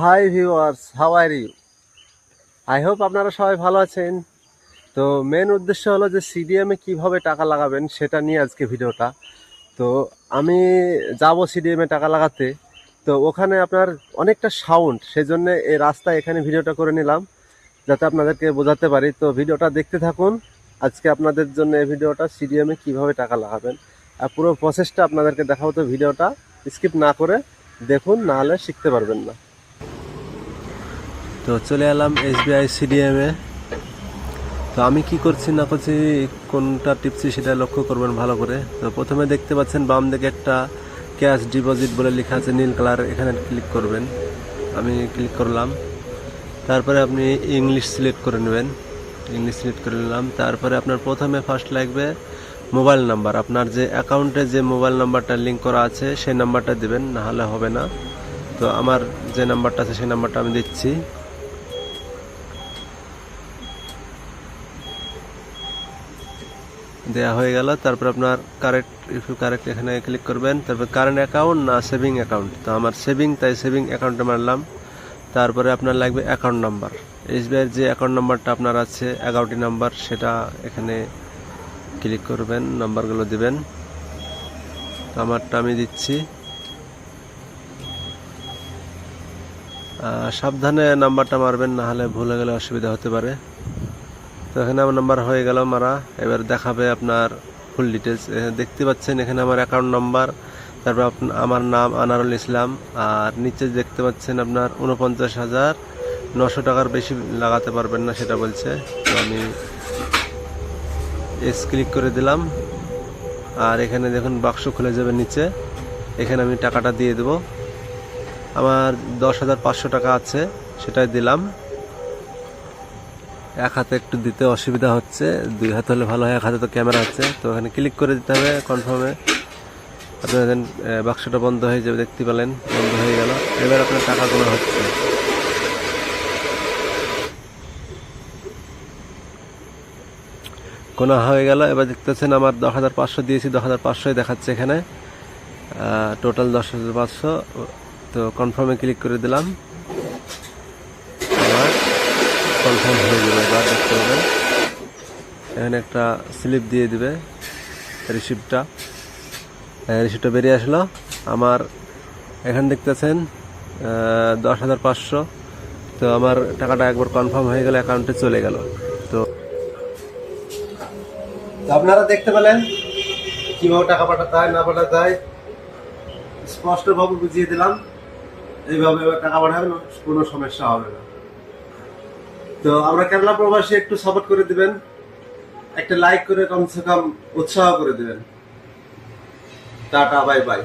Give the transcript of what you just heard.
Hi viewers how are you I hope আপনারা সবাই ভালো আছেন। তো মেন উদ্দেশ্য হলো যে সিডিএমে কীভাবে টাকা লাগাবেন সেটা নিয়ে আজকে ভিডিওটা। তো আমি যাব সিডিএমে টাকা লাগাতে। তো ওখানে আপনার অনেকটা সাউন্ড সেই সেজন্য এই রাস্তায় এখানে ভিডিওটা করে নিলাম, যাতে আপনাদেরকে বোঝাতে পারি। তো ভিডিওটা দেখতে থাকুন। আজকে আপনাদের জন্য এই ভিডিওটা সিডিএমে কীভাবে টাকা লাগাবেন। আর পুরো প্রসেসটা আপনাদেরকে দেখাবো তো ভিডিওটা। স্কিপ না করে দেখুন, না হলে শিখতে পারবেন না। তো চলে এলাম এসবিআই সিডিএমে তো আমি কি করছি না করছি, কোনটা টিপছি সেটা লক্ষ্য করবেন ভালো করে। তো প্রথমে দেখতে পাচ্ছেন বাম দিকে একটা ক্যাশ ডিপোজিট বলে লেখা আছে, নীল কালার, এখানে ক্লিক করবেন। আমি ক্লিক করলাম। তারপরে আপনি ইংলিশ সিলেক্ট করে নেবেন। ইংলিশ সিলেক্ট করে নিলাম। তারপরে আপনার প্রথমে ফার্স্ট লাগবে মোবাইল নাম্বার। আপনার যে অ্যাকাউন্টে যে মোবাইল নাম্বারটা লিঙ্ক করা আছে, সেই নাম্বারটা দেবেন, নাহলে হবে না। তো আমার যে নাম্বারটা আছে, সেই নাম্বারটা আমি দিচ্ছি। দেয়া হয়ে গেল। তারপর আপনার কারেক্ট ইউ কারেক্ট এখানে ক্লিক করবেন। তারপর কারেন্ট অ্যাকাউন্ট না সেভিং অ্যাকাউন্ট তো আমার সেভিং তাই সেভিং অ্যাকাউন্টে মারলাম। তারপরে আপনার লাগবে অ্যাকাউন্ট নাম্বার এসবিআইয়ের যে অ্যাকাউন্ট নাম্বারটা আপনার আছে এগারোটি নাম্বার সেটা এখানে ক্লিক করবেন নাম্বারগুলো দিবেন। তো আমারটা আমি দিচ্ছি। সাবধানে নাম্বারটা মারবেন, না হলে ভুলে গেলে অসুবিধা হতে পারে। তো এখানে আমার নাম্বার হয়ে গেল মারা। এবার দেখাবে আপনার ফুল ডিটেলস দেখতে পাচ্ছেন এখানে আমার অ্যাকাউন্ট নাম্বার তারপর আমার নাম আনারুল ইসলাম, আর নিচে দেখতে পাচ্ছেন আপনার উনপঞ্চাশ হাজার নশো টাকার বেশি লাগাতে পারবেন না সেটা বলছে। তো আমি এস ক্লিক করে দিলাম। আর এখানে দেখুন বাক্স খুলে যাবে নিচে। এখানে আমি টাকাটা দিয়ে দেবো। আমার দশ হাজার পাঁচশো টাকা আছে, সেটাই দিলাম। এক হাতে একটু দিতে অসুবিধা হচ্ছে, দুই হাতে হলে ভালো হয়, এক হাতে তো ক্যামেরা আছে। তো এখানে ক্লিক করে দিতে হবে কনফার্মে আপনার দেখেন বাক্সটা বন্ধ হয়ে যাবে, দেখতে পেলেন, বন্ধ হয়ে গেল। এবার আপনার টাকা গোনা হচ্ছে। গোনা হয়ে গেল, এবার দেখতেছেন আমার দশ হাজার পাঁচশো দিয়েছি, দশ হাজার পাঁচশোই দেখাচ্ছে এখানে। টোটাল দশ হাজার পাঁচশো, তো কনফার্মে ক্লিক করে দিলাম আমার কনফার্ম হয়ে যাবে এবার দেখতে পাবেন এখানে একটা স্লিপ দিয়ে দিবে রিসিপ্টটা রিসিপ্টটা বেরিয়ে আসলো। আমার এখানে দেখতেছেন দশ হাজার পাঁচশো। তো আমার টাকাটা একবার কনফার্ম হয়ে গেলে অ্যাকাউন্টে চলে গেল। তো আপনারা দেখতে পেলেন কীভাবে টাকা পাঠাতে হয়, না পাঠাতে হয়। স্পষ্টভাবে বুঝিয়ে দিলাম। এইভাবে টাকা পাঠাবেন, কোনো সমস্যা হবে না। তো আমরা কেরালা প্রবাসী একটু সাপোর্ট করে দিবেন। একটা লাইক করে কমসে কম উৎসাহ করে দিবেন। Tata bye bye